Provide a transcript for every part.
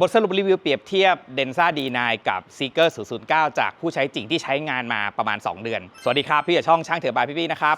บทสรุปรีวิวเปรียบเทียบ Denza D9 กับ Seeker 009 จากผู้ใช้จริงที่ใช้งานมาประมาณ 2 เดือน สวัสดีครับ พี่จากช่องช่างเถื่อบายพี่ๆนะครับ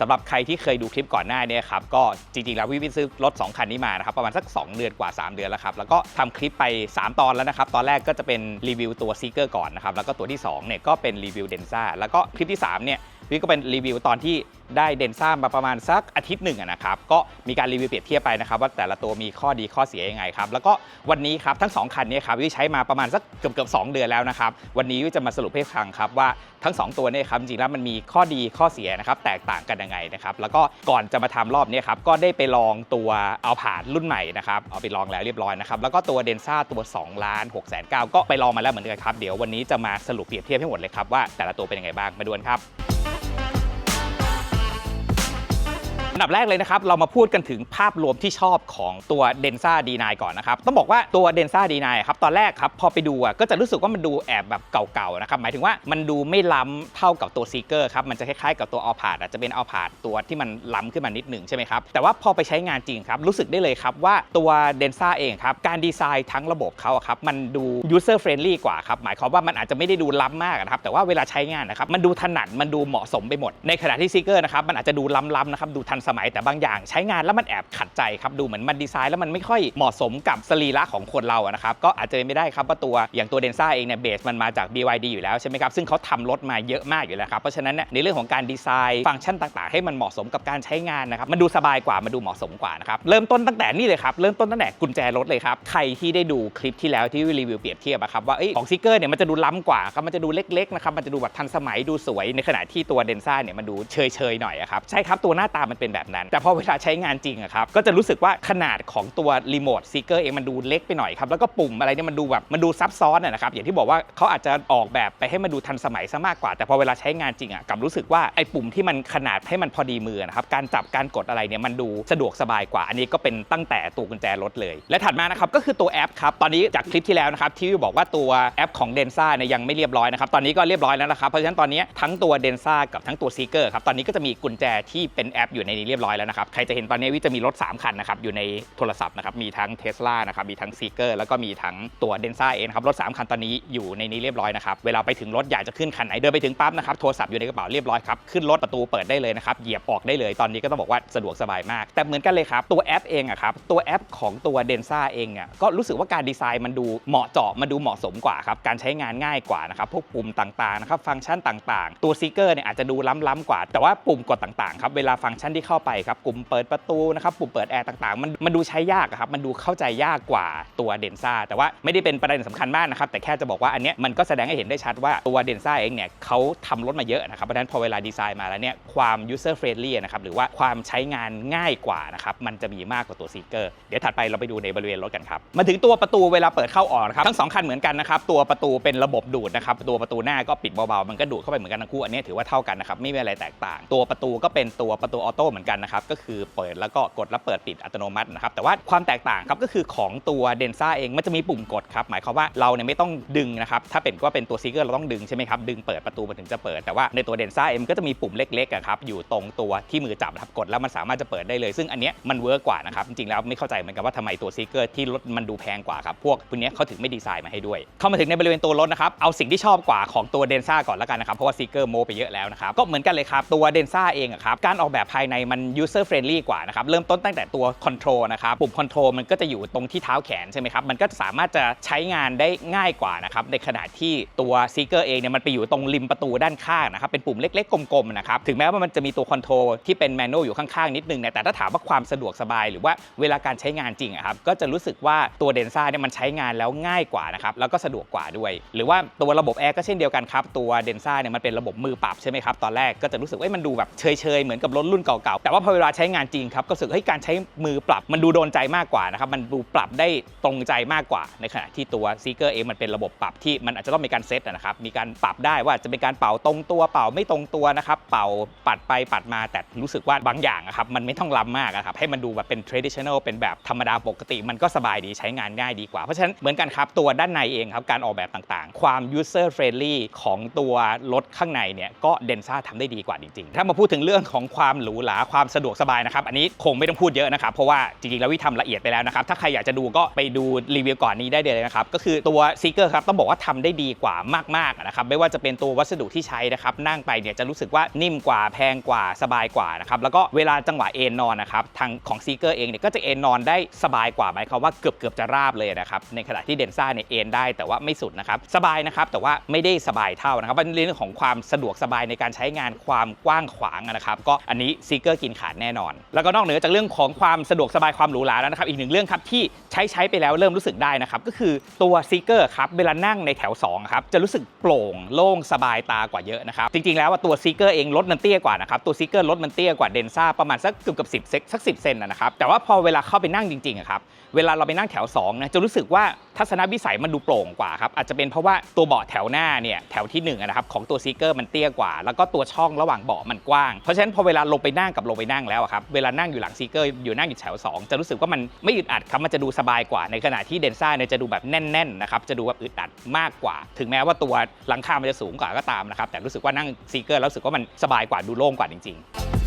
สำหรับใครที่เคยดูคลิปก่อนหน้านี้ครับ ก็จริงๆ แล้ววิวิซื้อรถ 2 คันนี้มานะครับ ประมาณสัก 2 เดือนกว่า 3 เดือนแล้วครับ แล้วก็ทำคลิปไป 3 ตอนแล้วนะครับ ตอนแรกก็จะเป็นรีวิวตัว Seeker ก่อนนะครับ แล้วก็ตัวที่2เนี่ยก็เป็นรีวิว Denza แล้วก็คลิปที่3เนี่ยวิก็เป็นรีวิวตอนที่ได้เดนซ่ามาประมาณสักอาทิตย์หนึ่งนะครับ ก็มีการรีวิวเปรียบเทียบไปนะครับ ว่าแต่ละตัวมีข้อดีข้อเสียยังไงครับ แล้วก็วันนี้ครับทั้ง 2 คันนี้ครับวิใช้มาประมาณสักเกือบเกือบ2เดือนแล้วนะครับ วันนี้วิจะมาสรุปให้ฟังครับว่าทั้ง 2 ตัวเนี่ยครับจริงๆแล้วมันมีข้อดีข้อเสียนะครับแตกต่างกันยังไงนะครับ แล้วก็ก่อนจะมาทำรอบนี้ครับก็ได้ไปลองตัวเอาผ่านรุ่นใหม่นะครับเอาไปลองแล้วเรียบร้อยนะครับแล้วก็ตัวเดนซ่าตัว2ล้าน6แสนเก็ไปลองมาแล้วเหมือนกันครับเดี๋ยววันนี้จะมาสรุปเปรียบเทียบให้หมดเลยครับว่าแต่ละตัวเป็นยังไงบ้างมาดูกันครับ อันดับแรกเลยนะครับ เรามาพูดกันถึงภาพรวมที่ชอบของตัว Denza D9 ก่อนนะครับ ต้องบอกว่าตัว Denza D9 ครับตอนแรกครับพอไปดูก็จะรู้สึกว่ามันดูแอบแบบเก่าๆนะครับหมายถึงว่ามันดูไม่ล้ำเท่ากับตัว Seeker ครับมันจะคล้ายๆกับตัว a l p a r d อาจจะเป็น a l p a r d ตัวที่มันล้ำขึ้นมานิดหนึ่งใช่ไหมครับแต่ว่าพอไปใช้งานจริงครับรู้สึกได้เลยครับว่าตัว Denza เองครับการดีไซน์ทั้งระบบเขาครับมันดู user friendly กว่าครับหมายความว่ามันอาจจะไม่ได้ดูล้ำมากนะครับแต่ว่าเวลาใช้งานนะครับมันดูถนัดมันดูเหมาะสมไปหมด ในขณะที่ Seeker นะครับมันอาจจะดูล้ำๆนะครับดูทันสมัยแต่บางอย่างใช้งานแล้วมันแอบขัดใจครับดูเหมือนมันดีไซน์แล้วมันไม่ค่อยเหมาะสมกับสรีระของคนเราอะนะครับก็อาจจะเป็นไม่ได้ครับว่าตัวอย่างตัวเดนซ่าเองเนี่ยเบสมันมาจาก BYD อยู่แล้วใช่ไหมครับซึ่งเขาทำรถมาเยอะมากอยู่แล้วครับเพราะฉะนั้นเนี่ยในเรื่องของการดีไซน์ฟังก์ชันต่างๆ ให้มันเหมาะสมกับการใช้งานนะครับมันดูสบายกว่ามันดูเหมาะสมกว่านะครับเริ่มต้นตั้งแต่นี่เลยครับเริ่มต้นตั้งแต่กุญแจรถเลยครับใครที่ได้ดูคลิปที่แล้วที่รีวิวเปรียบเทียบอะครับว่าเอ้ยของซิกเกอร์เนี่ยมันจะดูล้ำกว่าครับมันจะดูเล็กๆนะครับมันจะดูแบบทันสมัยดูสวยในขณะที่ตัวเดนซ่าเนี่ยมันดูเฉยๆหน่อยอะครับใช่ครับตัวหน้าตามันเป็นแบบนั้น แต่พอเวลาใช้งานจริงอะครับ ก็จะรู้สึกว่าขนาดของตัวรีโมทซีเกอร์เองมันดูเล็กไปหน่อยครับ แล้วก็ปุ่มอะไรเนี่ยมันดูแบบมันดูซับซ้อนอะนะครับ อย่างที่บอกว่าเขาอาจจะออกแบบไปให้มันดูทันสมัยซะมากกว่า แต่พอเวลาใช้งานจริงอะกับรู้สึกว่าไอ้ปุ่มที่มันขนาดให้มันพอดีมือนะครับ การจับการกดอะไรเนี่ยมันดูสะดวกสบายกว่า อันนี้ก็เป็นตั้งแต่ตัวกุญแจรถเลย และถัดมานะครับก็คือตัวแอปครับ ตอนนี้จากคลิปที่แล้วนะครับที่บอกว่าตัวแอปของ d e n s a เนี่ยยังไม่เรียบร้อยนะครับ ตอนนี้ก็เรียบร้อยแล้วนะครับ เพราะฉะนั้นตอนนี้ทั้งตัว d e n s a กับทั้งตัว Seeker ครับ ตอนนี้ก็จะมีกุญแจที่เป็นแอปอยู่ในนี้เรียบร้อยแล้วนะครับ ใครจะเห็นตอนนี้วิจะมีรถ 3 คันนะครับอยู่ในโทรศัพท์นะครับ มีทั้ง Tesla นะครับ มีทั้ง Seeker แล้วก็มีทั้งตัว d e n s a เองครับ รถ 3 คันตอนนี้อยู่ในนี้เรียบร้อยนะครับ เวลาไปถึงรถอยากจะขึ้นคันไหน เดินไปถึงปั๊บนะครับ โทรศัพท์อยู่ในกระเป๋าเรียบร้อยครับ ขึ้นรถประตูเปิดได้เลยนะครับ เหยียบออกได้เลย ตอนนี้ก็ต้องบอกว่าสะดวกสบายมาก แต่เหมือนกันเลยครับ ตัวแอปเองอะครับ ตัวแอปของตัว d e n s a เองอะก็รู้สึกว่าการดีไซน์มันดูเหมาะเจาะมันดูเหมาะสมกว่าครับ การใช้งานง่ายกว่านะครับ พวกปุ่มต่างๆนะครับ ฟังก์ชันต่าง ๆ ตัว Seeker เนี่ยอาจจะดูล้ำๆกว่า แต่ว่าปุ่มกดต่างๆครับเวลาฟังก์ชันที่เข้าไปครับปุ่มเปิดประตูนะครับปุ่มเปิดแอร์ต่างๆ มันมันดูใช้ยากครับมันดูเข้าใจยากกว่าตัว d e n s a แต่ว่าไม่ได้เป็นประเด็นสำคัญมากนะครับแต่แค่จะบอกว่าอันเนี้ยมันก็แสดงให้เห็นได้ชัดว่าตัว d e n s a เองเนี่ยเขาทำรถมาเยอะนะครับเพราะฉะนั้นพอเวลาดีไซน์มาแล้วเนี่ยความ user friendly นะครับหรือว่าความใช้งานง่ายกว่านะครับมันจะมีมากกว่าตัว Seeker เดี๋ยวถัดไปเราไปดูในบริเวณรถกันครับมาถึงตัวประตูเวลาเปิดเข้าออกนะครับทั้งสองคันเหมือนกันนะครับตัวประตูเป็นระบบดูดนะครับตัวประตูหน้าก็ปิดเบาๆมันก็ดูดเข้าไปเหมือนกันทั้งคู่อันนี้ถือว่าเท่ากันนะครับไม่มีอะไรแตกต่าง ตัวประตูก็เป็นตัวประตูออโต้เหมือนกันนะครับก็คือเปิดแล้วก็กดแล้วเปิดปิดอัตโนมัตินะครับแต่ว่าความแตกต่างครับก็คือของตัวเดนซ่าเองมันจะมีปุ่มกดครับหมายความว่าเราเนี่ยไม่ต้องดึงนะครับถ้าเป็นว่าเป็นตัวซีเกอร์เราต้องดึงใช่ไหมครับดึงเปิดประตูมันถึงจะเปิดแต่ว่าในตัวเดนซ่าเองมันก็จะมีปุ่มเล็กๆครับอยู่ตรงตัวที่มือจับนะครับกดแล้วมันสามารถจะเปิดได้เลย ซึ่งอันเนี้ยมันเวิร์กกว่านะครับจริงๆแล้วไม่เข้าใจเหมือนกันว่าทำไมตัวซีเกอร์ที่รถมันดูแพงกว่าครับพวกพวกนี้เขาถึงไม่ดีไซน์มาให้ด้วย เข้ามาถึงในบริเวณตัวรถนะครับเอาสิ่งที่ชอบกว่าของตัวเดนซ่าก่อนแล้วกันนะครับเพราะว่าซีเกอร์โมไปเยอะแล้วนะครับก็เหมือนกันเลยครับตัวเดนซ่าเองครับการออกแบบภายในมัน user friendly กว่านะครับเริ่มต้นตั้งแต่ตัวคอนโทรลนะครับปุ่มคอนโทรลมันก็จะอยู่ตรงที่เท้าแขนใช่ไหมครับมันก็สามารถจะใช้งานได้ง่ายกว่านะครับในขณะที่ตัวซีเกอร์เองเนี่ยมันไปอยู่ตรงริมประตูด้านข้างนะครับเป็นปุ่มเล็กๆกลมๆนะครับถึงแม้ว่ามันจะมีตัวคอนโทรลที่เป็นแมนนวลอยู่ข้างๆนิดนึงเนี่ยแต่ถ้าถามว่าความสะดวกสบาย หรือว่าเวลาการใช้งานจริงอะครับก็จะรู้สึกว่าตัวเดนซ่าเนี่ยมันใช้งานแล้วง่ายกว่านะครับแล้วก็สะดวกกว่าด้วย หรือว่าตัวระบบแอร์ก็เช่นเดียวกันครับตัวเดนซ่าเนี่ยมันเป็นระบบมือปรับใช่ไหมครับตอนแรกก็จะรู้สึกว่ามันดูแบบเฉยๆเหมือนกับรถรุ่นเก่าแต่ว่าพอเวลาใช้งานจริงครับก็รู้สึกให้ยการใช้มือปรับมันดูโดนใจมากกว่านะครับมันดูปรับได้ตรงใจมากกว่า ในขณะที่ตัวซีเกอร์เองมันเป็นระบบปรับที่มันอาจจะต้องมีการเซตนะครับมีการปรับได้ว่าจะเป็นการเป่าตรงตัวเป่าไม่ตรงตัวนะครับเป่าปัดไปปัดมาแต่รู้สึกว่าบางอย่างอะครับมันไม่ต้องล้ำมากอะครับให้มันดูแบบเป็น traditional เป็นแบบธรรมดาปกติ มันก็สบายดีใช้งานง่ายดีกว่า เพราะฉะนั้นเหมือนกันครับตัวด้านในเองครับการออกแบบต่างๆ ความ user friendly ของตัวรถข้างในเนี่ยก็เดนซ่าทำได้ดีกว่าจริงๆ ถ้ามาพูดถึงเรื่องของความหรูหราความสะดวกสบายนะครับ อันนี้คงไม่ต้องพูดเยอะนะครับ เพราะว่าจริงๆแล้ววิทำละเอียดไปแล้วนะครับ ถ้าใครอยากจะดูก็ไปดูรีวิวก่อนนี้ได้เลยนะครับ ก็คือตัวซีเกอร์ครับต้องบอกว่าทำได้ดีกว่ามากๆนะครับ ไม่ว่าจะเป็นตัววัสดุที่ใช้นะครับ นั่งไปเนี่ยจะรู้สึกว่านิ่มกว่าแพงกว่าสบายกว่านะครับ แล้วก็เวลาจังหวะเอนนอนนะครับ ทางของซีเกอร์เองเนี่ยก็จะเอนนอนได้สบายกว่าหมายความว่าเกือบเกือบจะราบเลยนะครับ ในขณะที่เดนซ่าเนี่ยเอนได้แต่ว่าไม่สุดนะครับ สบายนะครับแต่ว่าไม่ได้สบายเท่านะครับเป็นเรื่องของความสะดวกสบายในการใช้งานความกว้างขวางนะครับ ก็อันนี้ซีเกอร์กินขาดแน่นอน แล้วก็นอกเหนือจากเรื่องของความสะดวกสบายความหรูหราแล้วนะครับอีกหนึ่งเรื่องครับที่ใช้ใช้ไปแล้วเริ่มรู้สึกได้นะครับก็คือตัวซีเกอร์ครับเวลานั่งในแถว2ครับจะรู้สึกโปร่งโล่งสบายตากว่าเยอะนะครับจริงๆแล้วว่าตัวซีเกอร์เองรถมันเตี้ยกว่านะครับตัวซีเกอร์รถมันเตี้ยกว่าเดนซ่าประมาณสักเกือบกับสิบเซกสักสิบเซนนะครับแต่ว่าพอเวลาเข้าไปนั่งจริงๆครับเวลาเราไปนั่งแถว2นะจะรู้สึกว่าทัศนวิสัยมันดูโปร่งกว่าครับอาจจะเป็นเพราะว่าตัวเบาะแถวหน้าเนี่ยแถวที่หนึ่งนะครับของตัวซีเกอร์มันเตี้ยกว่า แล้วก็ตัวช่องระหว่างเบาะมันกว้างเพราะฉะนั้นพอเวลาลงไปนั่งกับลงไปนั่งแล้วครับเวลานั่งอยู่หลังซีเกอร์อยู่นั่งอยู่แถว2 จะรู้สึกว่ามันไม่อึดอัดครับมันจะดูสบายกว่า ในขณะที่เดนซ่าเนี่ยจะดูแบบแน่นๆนะครับจะดูแบบอึดอัดมากกว่า ถึงแม้ว่าตัวหลังคามันจะสูงกว่าก็ตามนะครับแต่รู้สึกว่านั่งซีเกอร์แล้วรู้สึกว่ามันสบายกว่าดูโล่งกว่าจริง ๆ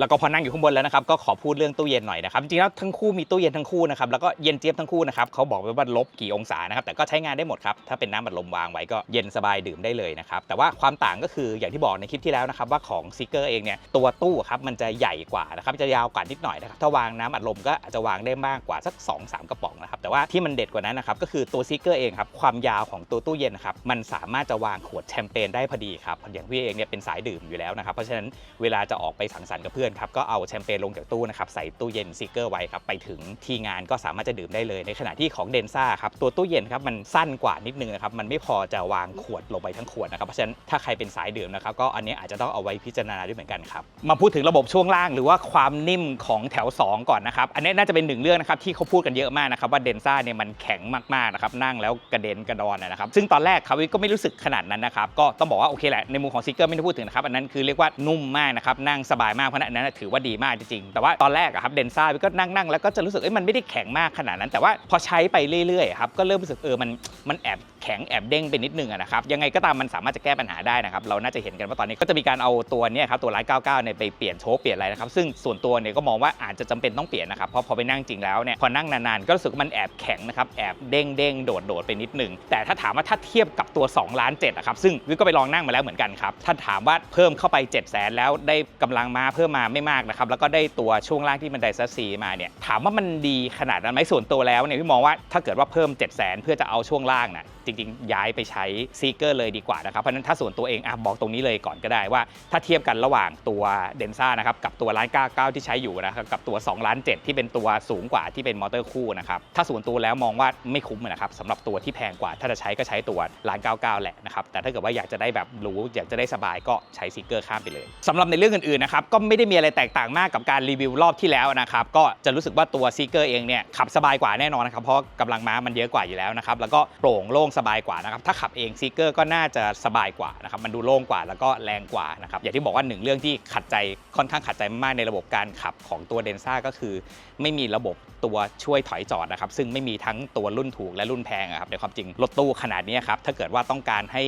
แล้วก็พอนั่งอยู่ข้างบนแล้วนะครับก็ขอพูดเรื่องตู้เย็นหน่อยนะครับจริงๆแล้วทั้งคู่มีตู้เย็นทั้งคู่นะครับแล้วก็เย็นเจี๊ยบทั้งคู่นะครับเขาบอกไว้ว่าลบกี่องศานะครับแต่ก็ใช้งานได้หมดครับถ้าเป็นน้ำบัดลมวางไว้ก็เย็นสบายดื่มได้เลยนะครับแต่ว่าความต่างก็คืออย่างที่บอกในคลิปที่แล้วนะครับว่าของซีเกอร์เองเนี่ยตัวตู้ครับมันจะใหญ่กว่านะครับจะยาวกว่านิดหน่อยนะครับถ้าวางน้ำอัดลมก็อาจจะวางได้มากกว่าสัก 2 3 กระป๋องนะครับแต่ว่าที่มันเด็ดกว่านั้นนะครับก็คือตัวซีเกอร์เองครับความยาวของตัวตู้เย็นนะครับมันสามารถจะวางขวดแชมเปญได้พอดีครับอย่างพี่เองเนี่ยเป็นสายดื่มอยู่แล้วนะครับเพราะฉะนั้นเวลาจะออกไปสังสรรค์กับเพื่อนครับก็เอาแชมเปญลงจากตู้นะครับใส่ตู้เย็นซีเกอร์ไว้ครับไปถึงที่งานก็สามารถจะดื่มได้เลย ในขณะที่ของเดนซ่าครับตัวตู้เย็นครับมันสั้นกว่านิดนึงนะครับมันไม่พอจะวางขวดลงไปทั้งขวดนะครับเพราะฉะนั้นถ้าใครเป็นสายดื่มนะครับก็อันนี้อาจจะต้องเอาไว้พิจารณาด้วยเหมือนกันครับมาพูดถึงระบบช่วงล่างหรือว่าความนิ่มของแถว 2 ก่อนนะครับอันนี้น่าจะเป็นหนึ่งเรื่องนะครับที่เขาพูดกันเยอะมากนะครับว่าเดนซ่าเนี่ยมันแข็งมากๆนะครับนั่งแล้วกระเด็นกระดอนนะครับซึ่งตอนแรกครับวิก็ไม่รู้สึกขนาดนั้นนะครับก็ต้องบอกว่าโอเคแหละในมุมของซิกเกอร์ไม่ได้พูดถึงนะครับอันนั้นคือเรียกว่านุ่มมากนะครับนั่งสบายมากเพราะนั้นนั้นถือว่าดีมากจริงๆ แต่ว่าตอนแรกอะครับเดนซ่าก็นั่งนั่งแล้วก็จะรู้สึกเอ้ยมันไม่ได้แข็งมากขนาดนั้น แต่ว่าพอใช้ไปเรื่อยๆครับก็เริ่มรู้สึกเออมันมันแอบแข็งแอบเด้งไปนิดนึงนะครับยังไงก็ตามมันสามารถจะแก้ปัญหาได้นะครับเราน่าจะเห็นกันว่าตอนนี้ก็จะมีการเอาตัวนี้ครับตัวร้าน99เนี่ยไปเปลี่ยนโชคเปลี่ยนอะไรนะครับซึ่งส่วนตัวเนี่ยก็มองว่าอาจจะจำเป็นต้องเปลี่ยนนะครับเพราะพอไปนั่งจริงแล้วเนี่ยพอนั่งนานๆก็รู้สึกมันแอบแข็งนะครับแอบเด้งเด้งโดดโดดไปนิดนึงแต่ถ้าถามว่าถ้าเทียบกับตัว2ล้าน7อะครับซึ่งวิวก็ไปลองนั่งมาแล้วเหมือนกันครับถ้าถามว่าเพิ่มเข้าไป7 0 0 0 0 0แล้วได้กำลังมาเพิ่มมาไม่มากนะครับแล้วก็ได้ตัวช่วงล่างที่มันไดซัสซีมาเนี่ยถามว่ามันดีขนาดนั้นไหมส่วนตัวแล้วเนี่ยพี่มองว่าถ้าเกิดว่าเพิ่ม 7 0 0 0 0 0 เพื่อจะเอาช่วงล่างน่ะจริงๆ ย้ายไปใช้ซีเกอร์เลยดีกว่านะครับเพราะนั้นถ้าส่วนตัวเองอะบอกตรงนี้เลยก่อนก็ได้ว่า ถ้าเทียบกันระหว่างตัวเดนซ่านะครับกับตัวร้าน99ที่ใช้อยู่นะครับกับตัว2ล้าน7ที่เป็นตัวสูงกว่าที่เป็นมอเตอร์คู่นะครับถ้าส่วนตัวแล้วมองว่าไม่คุ้มนะครับสำหรับตัวที่แพงกว่า ถ้าจะใช้ก็ใช้ตัวร้าน99แหละนะครับแต่ถ้าเกิดว่าอยากจะได้แบบรูอยากจะได้สบายก็ใช้ซีเกอร์ข้ามไปเลยสำหรับในเรื่องอื่นๆนะครับก็ไม่ได้มีอะไรแตกต่างมากกับการรีวิวรอบที่แล้วนะครับก็จะรู้สึกว่าตัวซีเกอร์เองเนี่ยขับสบายกว่าแน่นอนนะครับเพราะกำลังม้ามันเยอะกว่าอยู่แล้วนะครับแล้วก็โปร่งโล่งสบายกว่านะครับถ้าขับเองซีเกอร์ก็น่าจะสบายกว่านะครับมันดูโล่งกว่าแล้วก็แรงกว่านะครับอย่างที่บอกว่าหนึ่งเรื่องที่ขัดใจค่อนข้างขัดใจมากในระบบการขับของตัวเดนซ่าก็คือ ไม่มีระบบตัวช่วยถอยจอดนะครับซึ่งไม่มีทั้งตัวรุ่นถูกและรุ่นแพงครับในความจริงรถตู้ขนาดนี้ครับถ้าเกิดว่าต้องการให้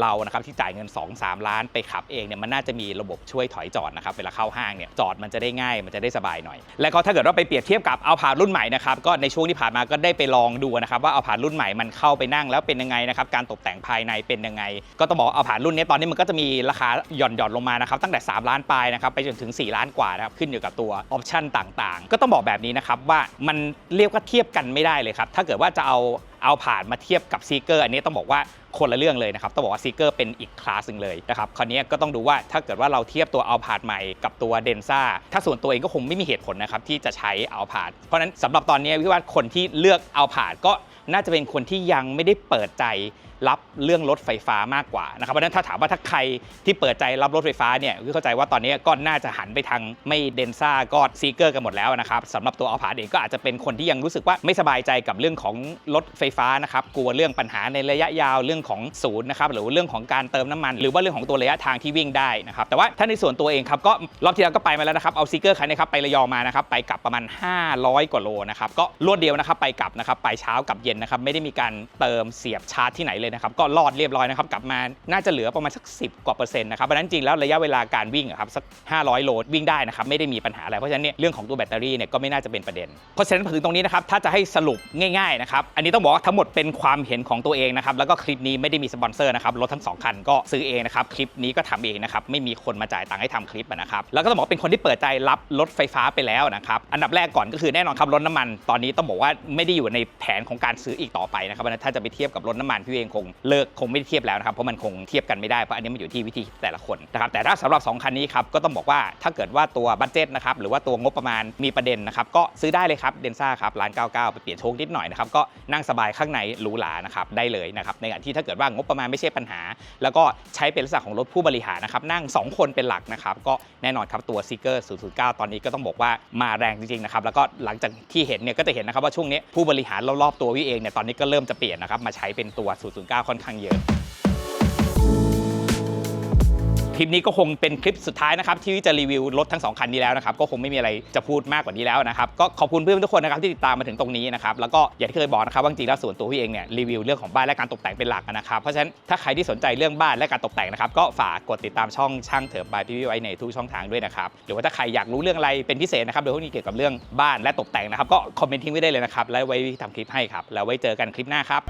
เรานะครับที่จ่ายเงิน 2-3 ล้านไปขับเองเนี่ยมันน่าจะมีระบบช่วยถอยจอดนะครับเวลาเข้าห้างเนี่ยจอดมันจะได้ง่ายมันจะได้สบายหน่อย แล้วก็ถ้าเกิดว่าไปเปรียบเทียบกับเอาผ่านรุ่นใหม่นะครับก็ในช่วงที่ผ่านมาก็ได้ไปลองดูนะครับว่าเอาผ่านรุ่นใหม่มันเข้าไปนั่งแล้วเป็นยังไงนะครับการตกแต่งภายในเป็นยังไง ก็ต้องบอกเอาผ่านรุ่นนี้ตอนนี้มันก็จะมีราคาหย่อนหย่อนลงมานะครับตั้งแต่ 3 ล้านปลายนะครับไปจนถึง 4 ล้านกว่านะครับขึ้นอยู่กับตัวออปชั่นต่างๆ ก็ต้องบอกแบบนี้นะครับว่ามันเรียกว่าเทียบกันไม่ได้เลยครับถ้าเกิดว่าจะเอาเอาผ่านมาเทียบกับซีเกอร์อันนี้ต้องบอกว่า คนละเรื่องเลยนะครับต้องบอกว่าซีเกอร์เป็นอีกคลาสหนึ่งเลยนะครับคราวนี้ก็ต้องดูว่าถ้าเกิดว่าเราเทียบตัวเอาผ่าดใหม่กับตัวเดนซ่าถ้าส่วนตัวเองก็คงไม่มีเหตุผลนะครับที่จะใช้เอาผ่าดเพราะนั้นสำหรับตอนนี้วิว่าคนที่เลือกเอาผ่าดก็ น่าจะเป็นคนที่ยังไม่ได้เปิดใจรับเรื่องรถไฟฟ้ามากกว่านะครับเพราะฉะนั้นถ้าถามว่าถ้าใครที่เปิดใจรับรถไฟฟ้าเนี่ยวิเข้าใจว่าตอนนี้ก็น่าจะหันไปทางไม่เดนซ่าก็ซีเกอร์กันหมดแล้วนะครับสำหรับตัวอาผ่านเองก็อาจจะเป็นคนที่ยังรู้สึกว่าไม่สบายใจกับเรื่องของรถไฟฟ้านะครับกลัวเรื่องปัญหาในระยะยาวเรื่องของศูนย์นะครับหรือเรื่องของการเติมน้ำมัน หรือว่าเรื่องของตัวระยะทางที่วิ่งได้นะครับแต่ว่าถ้าในส่วนตัวเองครับก็รอบที่แล้วก็ไปมาแล้วนะครับเอาซีเกอร์คันนี้ครับไประยองมานะครับไปกลับประมาณ 500 กว่าโลนะครับก็รวดเดียวนะครับไปกลับนะครับไปเช้ากับเย็นย็นนะครับไม่ได้มีการเติมเสียบชาร์จที่ไหนเลยนะครับก็รอดเรียบร้อยนะครับกลับมาน่าจะเหลือประมาณสัก 10 กว่าเปอร์เซ็นต์นะครับเพราะนั้นจริงแล้วระยะเวลาการวิ่งครับสัก 500 โลวิ่งได้นะครับไม่ได้มีปัญหาอะไรเพราะฉะนั้นเนี่ยเรื่องของตัวแบตเตอรี่เนี่ยก็ไม่น่าจะเป็นประเด็นเพราะฉะนั้นถึงตรงนี้นะครับถ้าจะให้สรุปง่ายๆนะครับอันนี้ต้องบอกว่าทั้งหมดเป็นความเห็นของตัวเองนะครับแล้วก็คลิปนี้ไม่ได้มีสปอนเซอร์นะครับรถทั้งสองคันก็ซื้อเองนะครับคลิปนี้ก็ทำเองนะครับไม่มีคนมาจ่ายตังค์ให้ทำคลิปนะครับแล้วก็ต้องบอกเป็นคนที่เปิดใจรับรถไฟฟ้าไปแล้วนะครับอันดับแรกก่อนก็คือแน่นอนครับรถน้ำมันตอนนี้ต้องบอกว่าไม่ได้อยู่ในแผนของการซื้ออีกต่อไปนะครับถ้าจะไปเทียบกับรถน้ำมันพี่เองคงเลิกคงไม่เทียบแล้วนะครับเพราะมันคงเทียบกันไม่ได้เพราะอันนี้มันอยู่ที่วิธีแต่ละคนนะครับแต่ถ้าสำหรับ 2 คันนี้ครับก็ต้องบอกว่าถ้าเกิดว่าตัวบัตเจ็ตนะครับหรือว่าตัวงบประมาณมีประเด็นนะครับก็ซื้อได้เลยครับเดนซ่าครับร้าน99 ไปเปลี่ยนโชคนิดหน่อยนะครับก็นั่งสบายข้างในหรูหรานะครับได้เลยนะครับในขณะที่ถ้าเกิดว่างบประมาณไม่ใช่ปัญหา แล้วก็ใช้เป็นลักษณะของรถผู้บริหารนะครับนั่ง 2 คนเป็นหลักนะครับก็แน่นอนครับตัวซิกเกอร์009 ตอนนี้ก็ต้องบอกว่ามาแรงจริงๆนะครับแล้วก็หลังจากที่เห็นเนี่ยก็จะเห็นนะครับว่าช่วงนี้ผู้บริหารรอบๆตัววิเองเนี่ยตอนนี้ก็เริ่มจะเปลี่ยนนะครับมาใช้เป็นตัว 009 ค่อนข้างเยอะ คลิปนี้ก็คงเป็นคลิปสุดท้ายนะครับที่จะรีวิวรถทั้งสองคันนี้แล้วนะครับก็คงไม่มีอะไรจะพูดมากกว่านี้แล้วนะครับก็ขอบคุณเพื่อนทุกคนนะครับที่ติดตามมาถึงตรงนี้นะครับแล้วก็อย่างที่เคยบอกนะครับว่าจริงแล้วส่วนตัวพี่เองเนี่ยรีวิวเรื่องของบ้านและการตกแต่งเป็นหลักนะครับเพราะฉะนั้นถ้าใครที่สนใจเรื่องบ้านและการตกแต่งนะครับก็ฝากกดติดตามช่องช่างเถิบบายพี่วิไว้ในทุกช่องทางด้วยนะครับหรือว่าถ้าใครอยากรู้เรื่องอะไรเป็นพิเศษนะครับโดยเฉพาะนี่เกี่ยวกับเรื่องบ้านและตกแต่งนะครับก็คอมเมนต์ทิ้งไว้ได้เลยนะครับแล้วไว้ทำคลิปให้ครับแล้วไว้เจอกันคลิปหน้าครับ